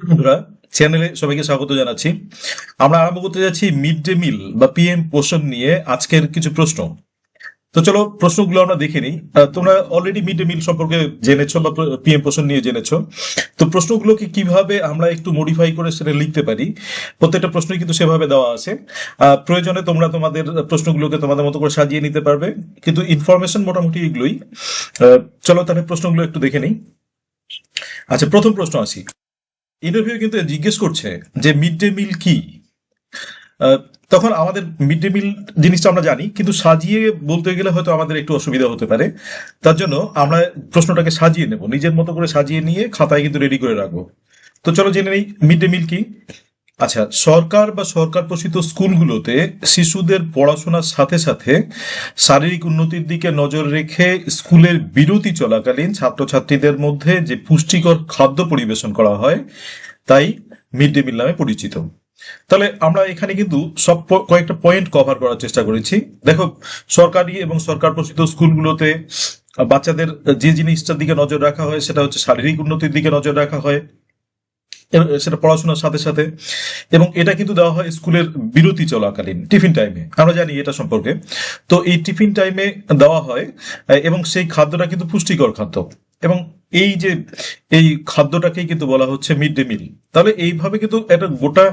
বন্ধুরা? চ্যানেলে সবাইকে স্বাগত জানাচ্ছি। আমরা আরম্ভ করতে যাচ্ছি মিড ডে মিল বা পিএম পোষণ নিয়ে আজকের কিছু প্রশ্ন। তো চলো, প্রশ্নগুলো আমরা দেখে নিই। তোমরা অলরেডি মিড ডে মিল সম্পর্কে জেনেছো বা পিএম পোষণ নিয়ে জেনেছো। তো প্রশ্নগুলোকে কীভাবে আমরা একটু মডিফাই করে সেটা লিখতে পারি, প্রত্যেকটা প্রশ্নই কিন্তু সেভাবে দেওয়া আছে। প্রয়োজনে তোমরা তোমাদের প্রশ্নগুলোকে তোমাদের মতো করে সাজিয়ে নিতে পারবে। কিন্তু ইনফরমেশন মোটামুটি এগুলোই। চলো তাহলে প্রশ্নগুলো একটু দেখে নিই। আচ্ছা প্রথম প্রশ্ন আসি। ইন্টারভিউ কিন্তু জিজ্ঞেস করছে যে মিড ডে মিল কি তখন আমাদের মিড ডে মিল জিনিসটা আমরা জানি, কিন্তু সাজিয়ে বলতে গেলে হয়তো আমাদের একটু অসুবিধা হতে পারে। তার জন্য আমরা প্রশ্নটাকে সাজিয়ে নেব। নিজের মতো করে সাজিয়ে নিয়ে খাতায় কিন্তু রেডি করে রাখব। তো চলো জেনে নেই মিড ডে মিল কি? আচ্ছা সরকার বা সরকার পোষিত স্কুলগুলোতে শিশুদের পড়াশোনার সাথে সাথে শারীরিক উন্নতির দিকে নজর রেখে স্কুলের বিরতি চলাকালীন ছাত্রছাত্রীদের মধ্যে যে পুষ্টিকর খাদ্য পরিবেশন করা হয়, তাই মিড ডে মিল নামে পরিচিত। তাহলে আমরা এখানে কিন্তু সব কয়েকটা পয়েন্ট কভার করার চেষ্টা করেছি। দেখো, সরকারি এবং সরকার পোষিত স্কুলগুলোতে বাচ্চাদের যে জিনিসটার দিকে নজর রাখা হয়, সেটা হচ্ছে শারীরিক উন্নতির দিকে নজর রাখা হয়। সেটা পড়াশোনার সাথে সাথে। এবং এটা কিন্তু দেওয়া হয় স্কুলের বিরতি চলাকালীন, টিফিন টাইমে আমরা জানি এটা সম্পর্কে। তো এই টিফিন টাইমে দেওয়া হয় এবং সেই খাদ্যটা কিন্তু পুষ্টিকর খাদ্য। এবং এই যে, এই খাদ্যটাকেই কিন্তু বলা হচ্ছে মিড ডে মিল তাহলে এইভাবে কিন্তু একটা গোটা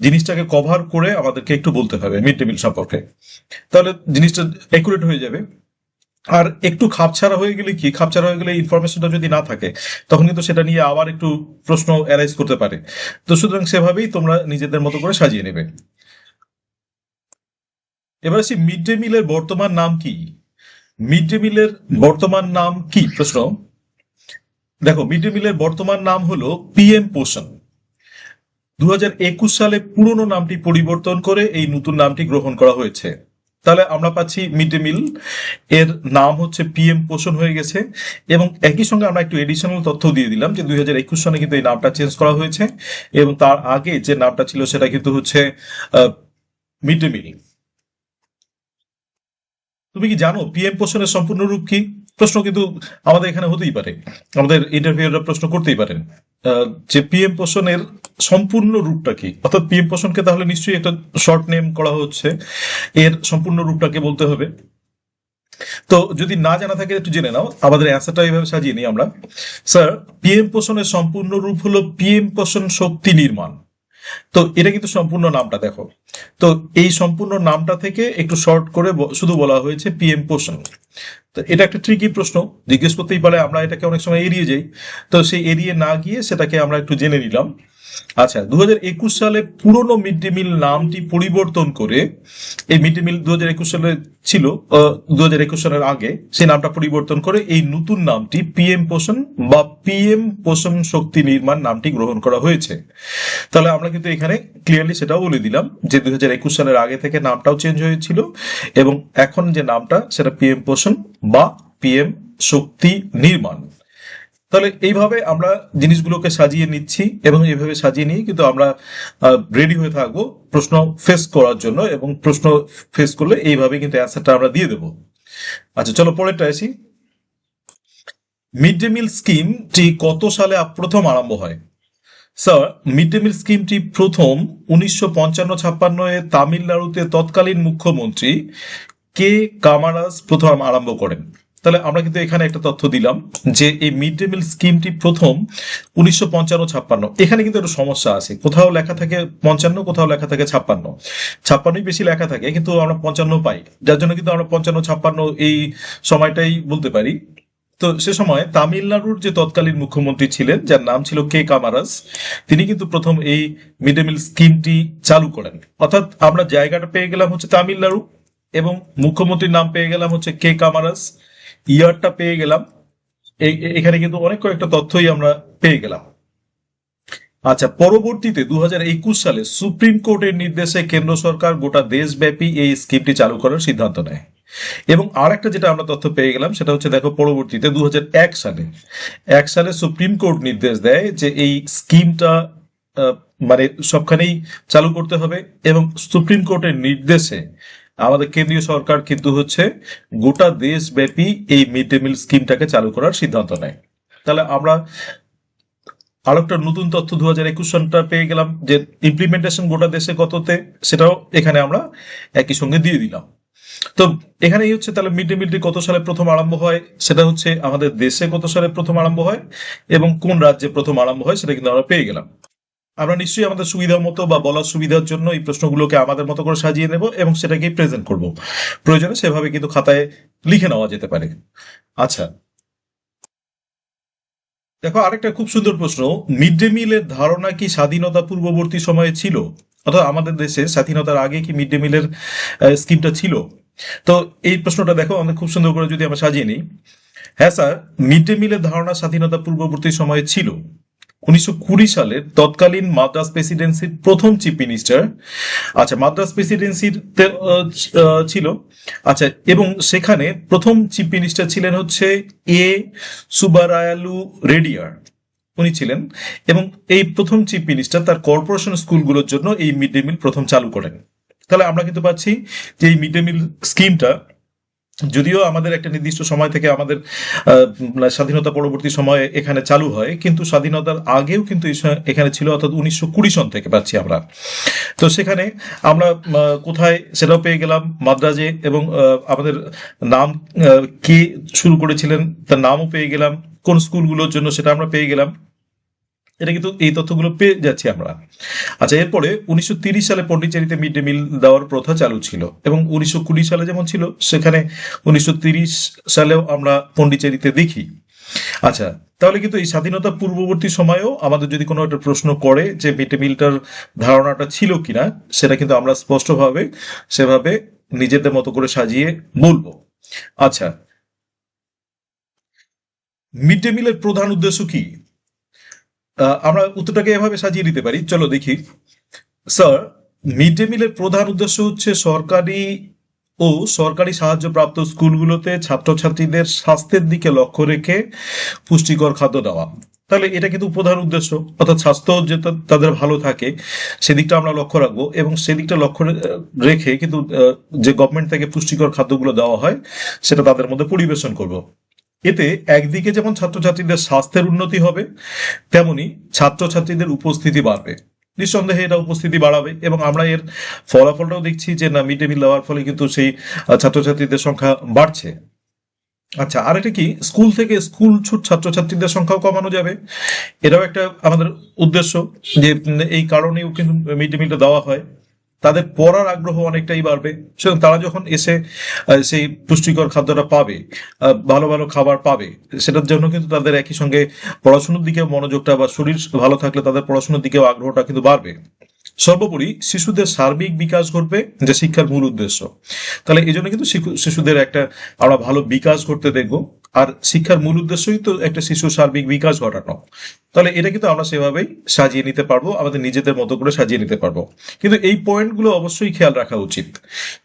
জিনিসটাকে কভার করে আমাদেরকে একটু বলতে হবে মিড ডে মিল সম্পর্কে। তাহলে জিনিসটা একুরেট হয়ে যাবে। আর একটু খাপছাড়া হয়ে গেলে কি? খাপছাড়া হয়ে গেলে ইনফরমেশনটা যদি না থাকে, তখন কিন্তু সেটা নিয়ে আবার একটু প্রশ্ন অ্যারাইজ করতে পারে। তো সুতরাং সেভাবেই তোমরা নিজেদের মতো করে সাজিয়ে নেবে। এবার আসি মিড ডে মিলের বর্তমান নাম কি? মিড ডে মিলের বর্তমান নাম কি? প্রশ্ন। দেখো মিড ডে মিলের বর্তমান নাম হলো পিএম পোষণ দু হাজার একুশ সালে পুরনো নামটি পরিবর্তন করে এই নতুন নামটি গ্রহণ করা হয়েছে। তাহলে আমরা পাচ্ছি মিড ডে মিল এর নাম হচ্ছে পিএম পোষণ হয়ে গেছে এবং একই সঙ্গে আমরা একটু এডিশনাল তথ্য দিয়ে দিলাম যে দুই হাজার একুশ সালে কিন্তু এই নামটা চেঞ্জ করা হয়েছে এবং তার আগে যে নামটা ছিল সেটা কিন্তু হচ্ছে মিড ডে মিল তুমি কি জানো পিএম পোষণের সম্পূর্ণ রূপ কি? প্রশ্ন কিন্তু আমাদের এখানে হতেই পারে। আমাদের ইন্টারভিউরা প্রশ্ন করতেই পারেন। যে পিএম পোষণের সম্পূর্ণ রূপটা কি? অর্থাৎ পিএম পোষণকে তাহলে নিশ্চয়ই একটা শর্ট নেম করা হচ্ছে। এর সম্পূর্ণ রূপটাকে বলতে হবে। তো যদি না জানা থাকে, একটু জেনে নাও। আমাদের অ্যান্সারটা এইভাবে সাজিয়ে নিই আমরা। স্যার পিএম পোষণের সম্পূর্ণ রূপ হলো পিএম পোষণ শক্তি নির্মাণ। তো এটা কিন্তু সম্পূর্ণ নামটা দেখো। তো এই সম্পূর্ণ নামটা থেকে একটু শর্ট করে শুধু বলা হয়েছে পিএম পোষণ তো এটা একটা ট্রিকি প্রশ্ন, জিজ্ঞেস করতেই পারে, আমরা এটাকে অনেক সময় এড়িয়ে যাই। তো সেই এড়িয়ে না গিয়ে সেটাকে আমরা একটু জেনে নিলাম। আচ্ছা দু হাজার একুশ সালে পুরনো মিড ডে মিল নামটি পরিবর্তন করে, এই মিড ডে মিল দু সালে ছিল দু সালের আগে সেই নামটা পরিবর্তন করে এই নতুন নামটি পিএম পোষণ বা পিএম পোষণ শক্তি নির্মাণ নামটি গ্রহণ করা হয়েছে। তাহলে আমরা কিন্তু এখানে ক্লিয়ারলি সেটাও বলে দিলাম যে দুই হাজার একুশ সালের আগে থেকে নামটাও চেঞ্জ হয়েছিল এবং এখন যে নামটা সেটা পিএম পোষণ বা পিএম শক্তি নির্মাণ। তাহলে এইভাবে আমরা জিনিসগুলোকে সাজিয়ে নিচ্ছি এবং এইভাবে সাজিয়ে নিয়ে কিন্তু আমরা রেডি হয়ে থাকব প্রশ্ন ফেস করার জন্য এবং প্রশ্ন ফেস করলে এইভাবে কিন্তু অ্যান্সারটা আমরা দিয়ে দেবো। আচ্ছা চলো পরেরটা আসি। মিড ডে মিল স্কিমটি কত সালে প্রথম আরম্ভ হয়? স্যার মিড ডে মিল স্কিমটি প্রথম উনিশশো পঞ্চান্ন ছাপ্পান্ন এ তামিলনাড়ুতে তৎকালীন মুখ্যমন্ত্রী কে কামারাস প্রথম আরম্ভ করেন। তাহলে আমরা কিন্তু এখানে একটা তথ্য দিলাম যে এই মিড ডে মিল স্কিমটি প্রথম উনিশশো পঞ্চান্ন ছাপ্পান্ন। এখানে কিন্তু একটা সমস্যা আছে। কোথাও লেখা থাকে পঞ্চান্ন, কোথাও লেখা থাকে ছাপ্পান্ন। ছাপ্পান্নই বেশি লেখা থাকে, কিন্তু আমরা পঞ্চান্ন পাই। যার জন্য কিন্তু আমরা পঞ্চান্ন, ছাপ্পান্ন এই সময়টাই বলতে পারি। তো সে সময় তামিলনাড়ুর যে তৎকালীন মুখ্যমন্ত্রী ছিলেন, যার নাম ছিল কে কামারাস, তিনি কিন্তু প্রথম এই মিড ডে মিল স্কিমটি চালু করেন। অর্থাৎ আমরা জায়গাটা পেয়ে গেলাম হচ্ছে তামিলনাড়ু এবং মুখ্যমন্ত্রীর নাম পেয়ে গেলাম হচ্ছে কে কামারাস। ইয়ারটা পেয়ে গেলাম। এখানে কিন্তু অনেক কয়েকটা তথ্যই আমরা পেয়ে গেলাম। আচ্ছা পরবর্তীতে দু সালে সুপ্রিম কোর্টের নির্দেশে কেন্দ্র সরকার গোটা দেশব্যাপী এই স্কিমটি চালু করার সিদ্ধান্ত নেয়। এবং আর একটা যেটা আমরা তথ্য পেয়ে গেলাম, সেটা হচ্ছে দেখো পরবর্তীতে দু হাজার এক সালে। এক সালে সুপ্রিম কোর্ট নির্দেশ দেয় যে এই স্কিমটা মানে সবখানেই চালু করতে হবে এবং সুপ্রিম কোর্টের নির্দেশে আমাদের কেন্দ্রীয় সরকার কিন্তু হচ্ছে গোটা দেশব্যাপী এই মিড ডে মিল স্কিমটাকে চালু করার সিদ্ধান্ত নেয়। তাহলে আমরা আরও একটা নতুন তথ্য দু হাজার একুশ সনটা পেয়ে গেলাম যে ইমপ্লিমেন্টেশন গোটা দেশে কততে, সেটাও এখানে আমরা একই সঙ্গে দিয়ে দিলাম। তো এখানেই হচ্ছে তাহলে মিড ডে মিলটি কত সালে প্রথম আরম্ভ হয়, সেটা হচ্ছে আমাদের দেশে কত সালে প্রথম আরম্ভ হয় এবং কোন রাজ্যে প্রথম আরম্ভ হয়, সেটা কিন্তু আমরা পেয়ে গেলাম। আমরা নিশ্চয়ই আমাদের সুবিধা মতো বা বলার সুবিধার জন্য এই প্রশ্নগুলোকে আমাদের মতো করে সাজিয়ে নেব এবং সেটাকেই প্রেজেন্ট করব। প্রয়োজনে সেভাবে কিন্তু খাতায় লিখে নেওয়া যেতে পারে। আচ্ছা। দেখো, আরেকটা খুব সুন্দর প্রশ্ন। মিড ডে মিলের ধারণা কি স্বাধীনতা পূর্ববর্তী সময়ে ছিল? অর্থাৎ আমাদের দেশে স্বাধীনতার আগে কি মিড ডে মিলের স্কিমটা ছিল? তো এই প্রশ্নটা দেখো, আমাদের খুব সুন্দর করে যদি আমরা সাজিয়ে নিই। হ্যাঁ স্যার মিড ডে মিলের ধারণা স্বাধীনতা পূর্ববর্তী সময়ে ছিল। উনিশশো কুড়ি সালের তৎকালীন মাদ্রাস প্রেসিডেন্সির প্রথম চিফ মিনিস্টার। আচ্ছা মাদ্রাস প্রেসিডেন্সির ছিল। আচ্ছা এবং সেখানে প্রথম চিফ মিনিস্টার ছিলেন হচ্ছে এ সুবারায়ালু রেডিয়ার। উনি ছিলেন এবং এই প্রথম চিফ মিনিস্টার তার কর্পোরেশন স্কুলগুলোর জন্য এই মিড ডে মিল প্রথম চালু করেন। তাহলে আমরা কিন্তু পাচ্ছি যে এই মিড ডে মিল স্কিমটা যদিও আমাদের একটা নির্দিষ্ট সময় থেকে আমাদের স্বাধীনতা পরবর্তী সময়ে এখানে চালু হয়, কিন্তু স্বাধীনতার আগেও কিন্তু এখানে ছিল, অর্থাৎ উনিশশো কুড়ি সন থেকে পাচ্ছি আমরা। তো সেখানে আমরা কোথায় সেটাও পেয়ে গেলাম, মাদ্রাজে এবং আমাদের নাম কে শুরু করেছিলেন, তার নামও পেয়ে গেলাম, কোন স্কুলগুলোর জন্য সেটা আমরা পেয়ে গেলাম। এটা কিন্তু এই তথ্যগুলো পেয়ে যাচ্ছি আমরা। আচ্ছা এরপরে উনিশশো সালে পন্ডিচেরিতে মিড ডে মিল দেওয়ার প্রথা চালু ছিল এবং উনিশশো কুড়ি সালে যেমন ছিল, সেখানে উনিশশো সালেও আমরা পন্ডিচেরিতে দেখি। আচ্ছা তাহলে কিন্তু এই স্বাধীনতা পূর্ববর্তী সময়েও আমাদের যদি কোনো একটা প্রশ্ন করে যে মিড ডে মিলটার ধারণাটা ছিল কিনা, সেটা কিন্তু আমরা স্পষ্টভাবে সেভাবে নিজেদের মতো করে সাজিয়ে বলব। আচ্ছা মিড ডে মিলের প্রধান উদ্দেশ্য কি? আমরা উত্তরটাকে এভাবে সাজিয়ে দিতে পারি। চলো দেখি। স্যার মিড ডে মিলের প্রধান উদ্দেশ্য হচ্ছে সরকারি ও সরকারি সাহায্যপ্রাপ্ত স্কুলগুলোতে ছাত্রছাত্রীদের স্বাস্থ্যের দিকে লক্ষ্য রেখে পুষ্টিকর খাদ্য দেওয়া। তাহলে এটা কিন্তু প্রধান উদ্দেশ্য, অর্থাৎ স্বাস্থ্য যে তাদের ভালো থাকে, সেদিকটা আমরা লক্ষ্য রাখব এবং সেদিকটা লক্ষ্য রেখে কিন্তু যে গভর্নমেন্ট থেকে পুষ্টিকর খাদ্যগুলো দেওয়া হয়, সেটা তাদের মধ্যে পরিবেশন করব। এতে একদিকে যেমন ছাত্রছাত্রীদের স্বাস্থ্যের উন্নতি হবে, তেমনি ছাত্রছাত্রীদের উপস্থিতি বাড়বে। নিঃসন্দেহে এটা উপস্থিতি বাড়াবে এবং আমরা এর ফলাফলটাও দেখছি যে না মিড ডে মিল দেওয়ার ফলে কিন্তু সেই ছাত্রছাত্রীদের সংখ্যা বাড়ছে। আচ্ছা আর এটা কি? স্কুল থেকে স্কুল ছুট ছাত্রছাত্রীদের সংখ্যাও কমানো যাবে। এটাও একটা আমাদের উদ্দেশ্য যে এই কারণেও কিন্তু মিড ডে মিলটা দেওয়া হয়। তাদের পড়ার আগ্রহ অনেকটাই বাড়বে। সুতরাং তারা যখন এসে সেই পুষ্টিকর খাদ্যটা পাবে ভালো ভালো খাবার পাবে, সেটার জন্য কিন্তু তাদের একই সঙ্গে পড়াশোনার দিকে মনোযোগটা বা শরীর ভালো থাকলে তাদের পড়াশোনার দিকেও আগ্রহটা কিন্তু বাড়বে। সর্বোপরি শিশুদের সার্বিক বিকাশ ঘটবে, যে শিক্ষার মূল উদ্দেশ্য। তাহলে এই জন্য কিন্তু শিশু- শিশুদের একটা আমরা ভালো বিকাশ ঘটতে দেখব। আর শিক্ষার মূল উদ্দেশ্যই তো একটা শিশুর সার্বিক বিকাশ ঘটানো। তাহলে এটা কিন্তু আমরা সেভাবেই সাজিয়ে নিতে পারব, আমাদের নিজেদের মতো করে সাজিয়ে নিতে পারব। কিন্তু এই পয়েন্টগুলো অবশ্যই খেয়াল রাখা উচিত।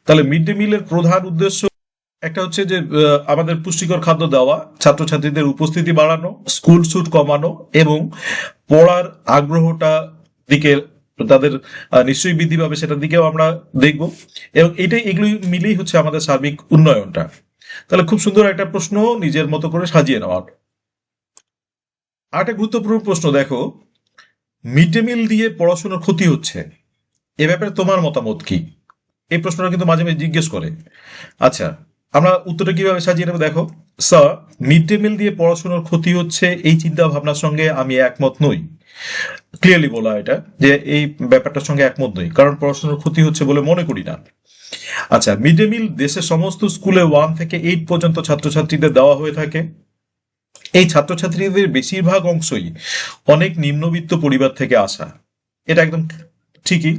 তাহলে মিড ডে মিলের প্রধান উদ্দেশ্য একটা হচ্ছে যে আমাদের পুষ্টিকর খাদ্য দেওয়া, ছাত্রছাত্রীদের উপস্থিতি বাড়ানো, স্কুল ছুট কমানো এবং পড়ার আগ্রহটা দিকে তাদের নিশ্চয়ই বৃদ্ধি পাবে সেটার দিকেও আমরা দেখব। এবং এটাই এগুলি মিলেই হচ্ছে আমাদের সার্বিক উন্নয়নটা। তাহলে খুব সুন্দর একটা প্রশ্ন নিজের মতো করে সাজিয়ে নেওয়ার আর একটা গুরুত্বপূর্ণ প্রশ্ন, দেখো মিড ডে মিল দিয়ে পড়াশোনার ক্ষতি হচ্ছে। এ ব্যাপারে তোমার মতামত কি? এই প্রশ্নটা কিন্তু মাঝে মাঝে জিজ্ঞেস করে। আচ্ছা আমরা উত্তরটা কীভাবে সাজিয়ে নেব দেখো? স্যার মিড ডে মিল দিয়ে পড়াশোনার ক্ষতি হচ্ছে এই চিন্তা ভাবনার সঙ্গে আমি একমত নই। ক্লিয়ারলি বলা এটা, যে এই ব্যাপারটার সঙ্গে একমত নই। কারণ পড়াশোনার ক্ষতি হচ্ছে বলে মনে করি না। আচ্ছা মিড ডে মিল দেশের সমস্ত স্কুলে ওয়ান থেকে এইট পর্যন্ত ছাত্রছাত্রীদের দেওয়া হয়ে থাকে। এই ছাত্রছাত্রীদের বেশিরভাগ অংশই অনেক নিম্নবিত্ত পরিবার থেকে আসা। এটা একদম ঠিকই।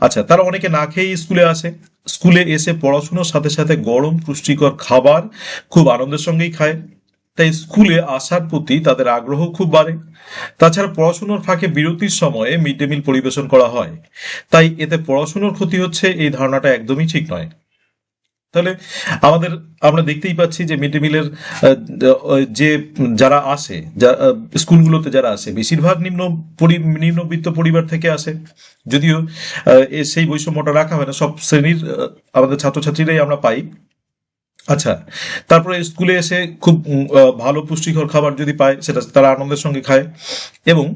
আচ্ছা তারা অনেকে না খেয়েই স্কুলে আসে। স্কুলে এসে পড়াশোনার সাথে সাথে গরম পুষ্টিকর খাবার খুব আনন্দের সঙ্গেই খায়। তাই স্কুলে আসার প্রতি তাদের আগ্রহ খুব বাড়ে। তাছাড়া পড়াশুনোর ফাঁকে বিরতির সময়ে মিড ডে মিল পরিবেশন করা হয়। তাই এতে পড়াশুনোর ক্ষতি হচ্ছে এই ধারণাটা একদমই ঠিক নয়। তাহলে আমাদের, আমরা দেখতেই পাচ্ছি যে মিড ডে মিলের যে যারা আসে স্কুলগুলোতে যারা আসে, বেশিরভাগ নিম্ন নিম্নবিত্ত পরিবার থেকে আসে। যদিও সেই বৈষম্যটা রাখা হয় না। সব শ্রেণির আমাদের ছাত্রছাত্রীরাই আমরা পাই। আচ্ছা তারপরে স্কুলে এসে খুব ভালো পুষ্টিকর খাবার যদি পায়, সেটা তারা আনন্দের সঙ্গে খায়। এবং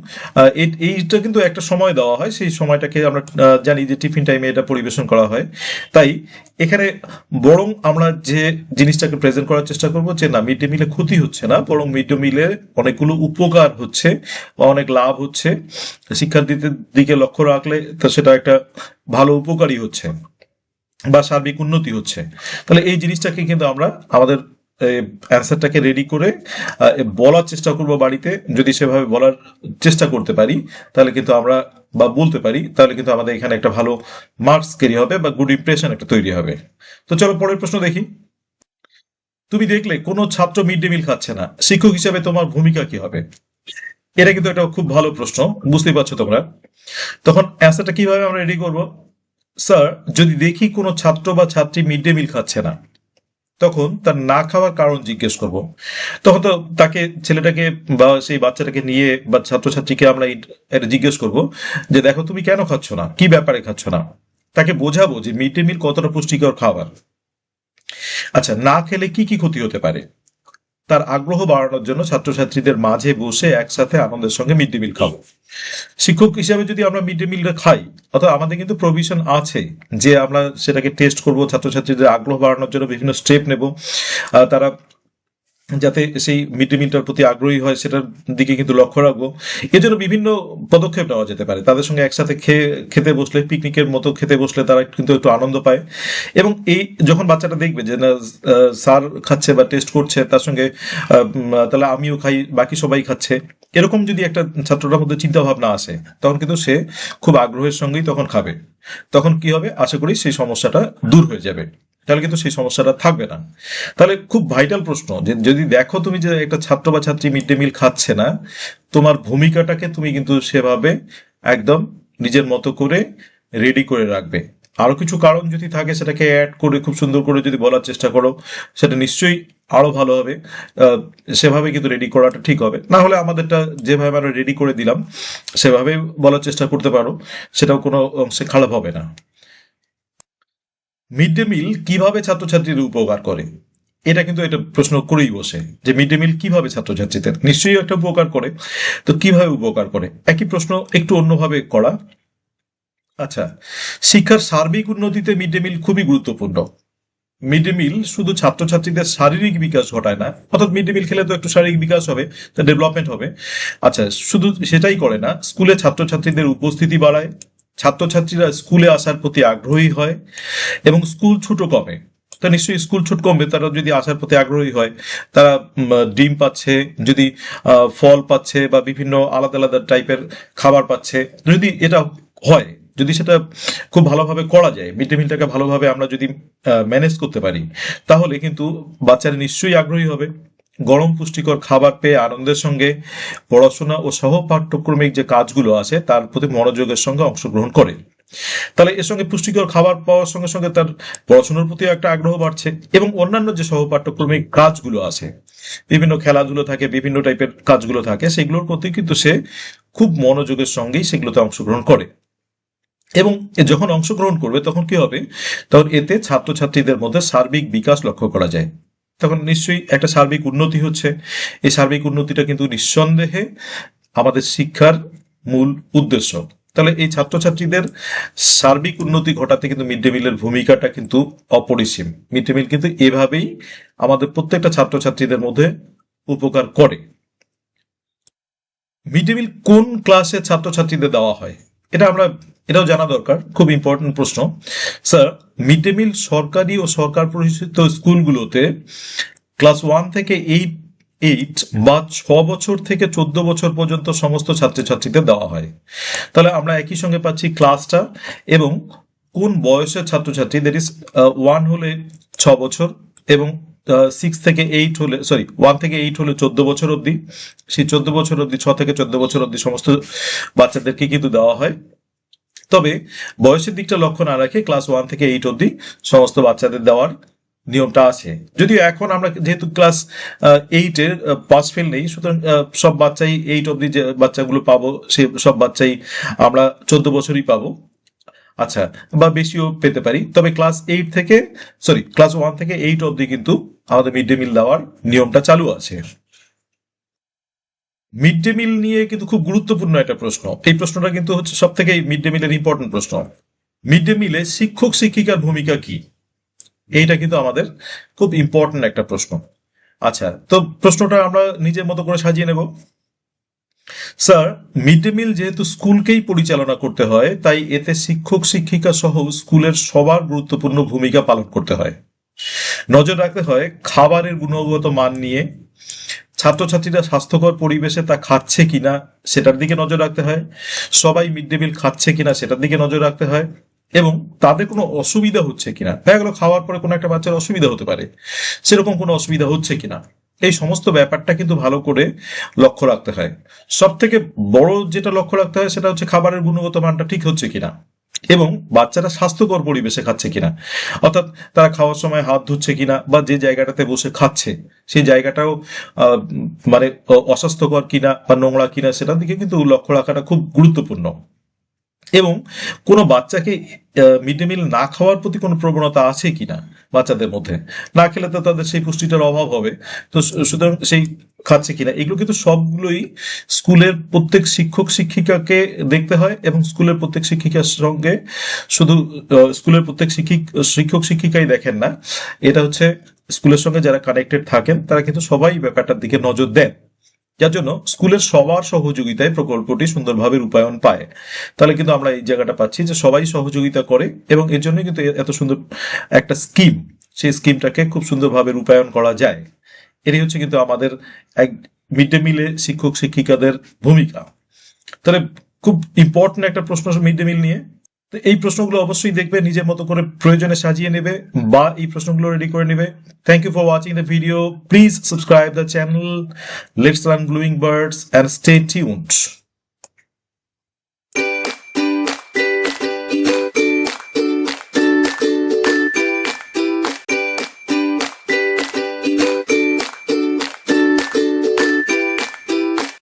এই- এইটা কিন্তু একটা সময় দেওয়া হয়, সেই সময়টাকে আমরা জানি যে টিফিন টাইমে এটা পরিবেশন করা হয়। তাই, এখানে বরং আমরা যে জিনিসটাকে প্রেজেন্ট করার চেষ্টা করব, যে না মিড ডে মিলে ক্ষতি হচ্ছে না, বরং মিড ডে মিলে অনেকগুলো উপকার হচ্ছে বা অনেক লাভ হচ্ছে। শিক্ষার্থীদের দিকে লক্ষ্য রাখলে তো সেটা একটা ভালো উপকারী হচ্ছে। বা সার্বিক উন্নতি হচ্ছে। তাহলে এই জিনিসটাকে কিন্তু আমরা আমাদের অ্যান্সারটাকে রেডি করে বলার চেষ্টা করব বাড়িতে। যদি সেভাবে বলার চেষ্টা করতে পারি, তাহলে কিন্তু আমরা, বা বলতে পারি, তাহলে কিন্তু আমাদের এখানে একটা ভালো মার্কস ক্যারি হবে বা গুড ইমপ্রেশন একটা তৈরি হবে। তো চলো পরের প্রশ্ন দেখি। তুমি দেখলে কোনো ছাত্র মিড ডে মিল খাচ্ছে না। শিক্ষক হিসেবে তোমার ভূমিকা কি হবে? এটা কিন্তু একটা খুব ভালো প্রশ্ন, বুঝতেই পারছ তোমরা। তখন অ্যান্সারটা কীভাবে আমরা রেডি করব? স্যার, যদি দেখি কোনো ছাত্র বা ছাত্রী মিড ডে মিল খাচ্ছে না, তখন তার না খাওয়ার কারণ জিজ্ঞেস করব। তখন তো তাকে, ছেলেটাকে বা সেই বাচ্চাটাকে নিয়ে বা ছাত্রছাত্রীকে আমরা এটা জিজ্ঞেস করব যে, দেখো, তুমি কেন খাচ্ছ না? কি ব্যাপারে খাচ্ছ না? তাকে বোঝাবো যে মিড ডে মিল কতটা পুষ্টিকর খাবার। আচ্ছা না খেলে কি কি ক্ষতি হতে পারে? তার আগ্রহ বাড়ানোর জন্য ছাত্রছাত্রীদের মাঝে বসে একসাথে আনন্দের সঙ্গে মিড ডে মিল খাব। শিক্ষক হিসাবে যদি আমরা মিড ডে মিলটা খাই অথবা আমাদের কিন্তু প্রভিশন আছে যে আমরা সেটাকে টেস্ট করব, ছাত্রছাত্রীদের আগ্রহ বাড়ানোর জন্য বিভিন্ন স্টেপ নেব। তারা যাতে সেই মিড ডে মিলটার প্রতি আগ্রহী হয়, সেটার দিকে কিন্তু লক্ষ্য রাখব। এজন্য বিভিন্ন পদক্ষেপ নেওয়া যেতে পারে। তাদের সঙ্গে একসাথে খেয়ে খেতে বসলে পিকনিকের মতো খেতে বসলে তারা কিন্তু একটু আনন্দ পায়। এবং এই যখন বাচ্চাটা দেখবে যে, না, স্যার খাচ্ছে বা টেস্ট করছে, তার সঙ্গে তাহলে আমিও খাই, বাকি সবাই খাচ্ছে, এরকম যদি একটা ছাত্রটার মধ্যে চিন্তা ভাবনা আসে, তখন কিন্তু সে খুব আগ্রহের সঙ্গেই তখন খাবে। তখন কি হবে? আশা করি সেই সমস্যাটা দূর হয়ে যাবে। তাহলে কিন্তু সেই সমস্যাটা থাকবে না। তাহলে খুব ভাইটাল প্রশ্ন, যে যদি দেখো তুমি যে একটা ছাত্র বা ছাত্রী মিড ডে মিল খাচ্ছে না, তোমার ভূমিকাটাকে তুমি কিন্তু সেভাবে একদম নিজের মতো করে রেডি করে রাখবে। আরও কিছু কারণ যদি থাকে সেটাকে অ্যাড করে, খুব সুন্দর করে যদি বলার চেষ্টা করো, সেটা নিশ্চয়ই আরও ভালো হবে। সেভাবে কিন্তু রেডি করাটা ঠিক হবে। না হলে আমাদেরটা যেভাবে আমরা রেডি করে দিলাম, সেভাবে বলার চেষ্টা করতে পারো, সেটাও কোনো অংশে খারাপ হবে না। মিড ডে মিল কীভাবে ছাত্রছাত্রীদের উপকার করে? এটা কিন্তু এটা প্রশ্ন করেই বসে যে মিড ডে মিল কীভাবে ছাত্রছাত্রীদের নিশ্চয়ই একটা উপকার করে। তো কীভাবে উপকার করে? একই প্রশ্ন একটু অন্যভাবে করা। আচ্ছা শিক্ষার সার্বিক উন্নতিতে মিড ডে মিল খুবই গুরুত্বপূর্ণ। মিড ডে মিল শুধু ছাত্রছাত্রীদের শারীরিক বিকাশ ঘটায় না, অর্থাৎ মিড ডে মিল খেলে তো একটু শারীরিক বিকাশ হবে ডেভেলপমেন্ট হবে। আচ্ছা শুধু সেটাই করে না, স্কুলে ছাত্রছাত্রীদের উপস্থিতি বাড়ায় ছাত্রছাত্রীরা স্কুলে আসার প্রতি আগ্রহী হয় এবং স্কুল ছুটো কমে। তা নিশ্চয়ই স্কুল ছুট কমবে, তারা যদি আসার প্রতি আগ্রহী হয়, তারা ডিম পাচ্ছে, যদি ফল পাচ্ছে বা বিভিন্ন আলাদা আলাদা টাইপের খাবার পাচ্ছে। যদি এটা হয়, যদি সেটা খুব ভালোভাবে করা যায় মিড ডে মিলটাকে ভালোভাবে আমরা যদি ম্যানেজ করতে পারি, তাহলে কিন্তু বাচ্চারা নিশ্চয়ই আগ্রহী হবে। গরম পুষ্টিকর খাবার পেয়ে আনন্দের সঙ্গে পড়াশোনা ও সহ পাঠ্যক্রমিক যে কাজগুলো আছে, তার প্রতি মনোযোগের সঙ্গে অংশগ্রহণ করে তাহলে এর সঙ্গে পুষ্টিকর খাবার পাওয়ার সঙ্গে সঙ্গে তার পড়াশোনার প্রতি একটা আগ্রহ বাড়ছে এবং অন্যান্য যে সহপাঠ্যক্রমিক কাজগুলো আছে, বিভিন্ন খেলাধুলো থাকে, বিভিন্ন টাইপের কাজগুলো থাকে, সেগুলোর প্রতি কিন্তু সে খুব মনোযোগের সঙ্গেই সেগুলোতে অংশগ্রহণ করে। এবং যখন অংশগ্রহণ করবে, তখন কি হবে? তখন এতে ছাত্রছাত্রীদের মধ্যে সার্বিক বিকাশ লক্ষ্য করা যায়। তখন নিশ্চয়ই একটা সার্বিক উন্নতি হচ্ছে। এই সার্বিক উন্নতিটা কিন্তু নিঃসন্দেহে আমাদের শিক্ষার মূল উদ্দেশ্য। তাহলে এই ছাত্রছাত্রীদের সার্বিক উন্নতি ঘটাতে কিন্তু মিড ডে মিলের ভূমিকাটা কিন্তু অপরিসীম। মিড ডে মিল কিন্তু এভাবেই আমাদের প্রত্যেকটা ছাত্রছাত্রীদের মধ্যে উপকার করে। মিড ডে মিল কোন ক্লাসে ছাত্রছাত্রীদের দেওয়া হয়? এটা আমরা, এটাও জানা দরকার, খুব ইম্পর্টেন্ট প্রশ্ন। স্যার মিড ডে মিল সরকারি ও সরকার পরিচালিত স্কুলগুলোতে ক্লাস ওয়ান থেকে এইট এইট বা ছ বছর থেকে চোদ্দ বছর পর্যন্ত সমস্ত ছাত্রছাত্রীদের দেওয়া হয়। তাহলে আমরা একই সঙ্গে পাচ্ছি ক্লাসটা এবং কোন বয়সের ছাত্রছাত্রী দ্যাট ইজ ওয়ান হলে ছ বছর এবং সিক্স থেকে এইট হলে সরি ওয়ান থেকে এইট হলে চোদ্দ বছর অবধি। সেই চোদ্দ বছর অবধি, ছ থেকে চোদ্দ বছর অবধি সমস্ত বাচ্চাদেরকে কিন্তু দেওয়া হয়। তবে বয়সের দিকটা লক্ষ্য না রাখে ক্লাস ওয়ান থেকে এইট অবধি সমস্ত বাচ্চাদের দেওয়ার নিয়মটা আছে। যদিও এখন আমরা যেহেতু ক্লাস এইটের পাস ফেল নেই, সুতরাং সব বাচ্চাই এইট অবধি যে বাচ্চাগুলো পাবো, সে সব বাচ্চাই আমরা চোদ্দ বছরই পাবো। আচ্ছা বা বেশিও পেতে পারি। তবে ক্লাস এইট থেকে সরি ক্লাস ওয়ান থেকে এইট অবধি কিন্তু আমাদের মিড ডে মিল দেওয়ার নিয়মটা চালু আছে। মিড ডে মিল নিয়ে কিন্তু খুব গুরুত্বপূর্ণ একটা প্রশ্ন। এই প্রশ্নটা কিন্তু হচ্ছে সব থেকে মিড ডে মিলের ইম্পর্টেন্ট প্রশ্ন। মিড ডে মিলে শিক্ষক, শিক্ষিকার ভূমিকা কি? এইটা কিন্তু আমাদের খুব ইম্পর্টেন্ট একটা প্রশ্ন। আচ্ছা তো প্রশ্নটা আমরা নিজের মতো করে সাজিয়ে নেব। স্যার মিড ডে মিল যেহেতু স্কুলকেই পরিচালনা করতে হয়, তাই এতে শিক্ষক, শিক্ষিকা সহ স্কুলের সবার গুরুত্বপূর্ণ ভূমিকা পালন করতে হয়। নজর রাখতে হয় খাবারের গুণগত মান নিয়ে। ছাত্রছাত্রীরা স্বাস্থ্যকর পরিবেশে তা খাচ্ছে কিনা সেটার দিকে নজর রাখতে হয়। সবাই মিড ডে মিল খাচ্ছে কিনা সেটার দিকে নজর রাখতে হয়। এবং তাদের কোনো অসুবিধা হচ্ছে কিনা? দেখা গেলো খাওয়ার পরে কোনো একটা বাচ্চার অসুবিধা হতে পারে। সেরকম কোনো অসুবিধা হচ্ছে কিনা? এই সমস্ত ব্যাপারটা কিন্তু ভালো করে লক্ষ্য রাখতে হয়। সব থেকে বড় যেটা লক্ষ্য রাখতে হয় সেটা হচ্ছে খাবারের গুণগত মানটা ঠিক হচ্ছে কিনা? এবং বাচ্চারা স্বাস্থ্যকর পরিবেশে খাচ্ছে কিনা। অর্থাৎ তারা খাওয়ার সময় হাত ধুচ্ছে কিনা বা যে জায়গাটাতে বসে খাচ্ছে, সেই জায়গাটাও মানে অস্বাস্থ্যকর কিনা বা নোংরা কিনা সেটার দিকে কিন্তু লক্ষ্য রাখাটা খুব গুরুত্বপূর্ণ। এবং কোনো বাচ্চাকে মিড ডে মিল না খাওয়ার প্রতি কোনো প্রবণতা আছে কিনা বাচ্চাদের মধ্যে? না খেলে তো তাদের সেই পুষ্টিটার অভাব হবে। তো সুতরাং সেই খাচ্ছে কিনা? এগুলো কিন্তু সবগুলোই স্কুলের প্রত্যেক শিক্ষক, শিক্ষিকাকে দেখতে হয় এবং স্কুলের প্রত্যেক শিক্ষিকার সঙ্গে শুধু স্কুলের প্রত্যেক শিক্ষিক, শিক্ষক, শিক্ষিকাই দেখেন না। এটা হচ্ছে স্কুলের সঙ্গে যারা কানেক্টেড থাকেন, তারা কিন্তু সবাই ব্যাপারটার দিকে নজর দেন। যার জন্য স্কুলের সবার সহযোগিতায় প্রকল্পটি সুন্দরভাবে রূপায়ণ পায়। তাহলে কিন্তু আমরা এই জায়গাটা পাচ্ছি যে সবাই সহযোগিতা করে এবং এর জন্য কিন্তু এত সুন্দর একটা স্কিম, সেই স্কিমটাকে খুব সুন্দরভাবে রূপায়ণ করা যায়। এটাই হচ্ছে কিন্তু আমাদের এক মিড ডে মিলে শিক্ষক শিক্ষিকাদের ভূমিকা। তাহলে খুব ইম্পর্টেন্ট একটা প্রশ্ন মিড ডে মিল নিয়ে। তো এই প্রশ্নগুলো অবশ্যই দেখবে, নিজের মতো করে প্রয়োজনে সাজিয়ে নেবে বা এই প্রশ্নগুলো রেডি করে নেবে। Thank you for watching the video please subscribe the channel let's learn gluing birds and stay tuned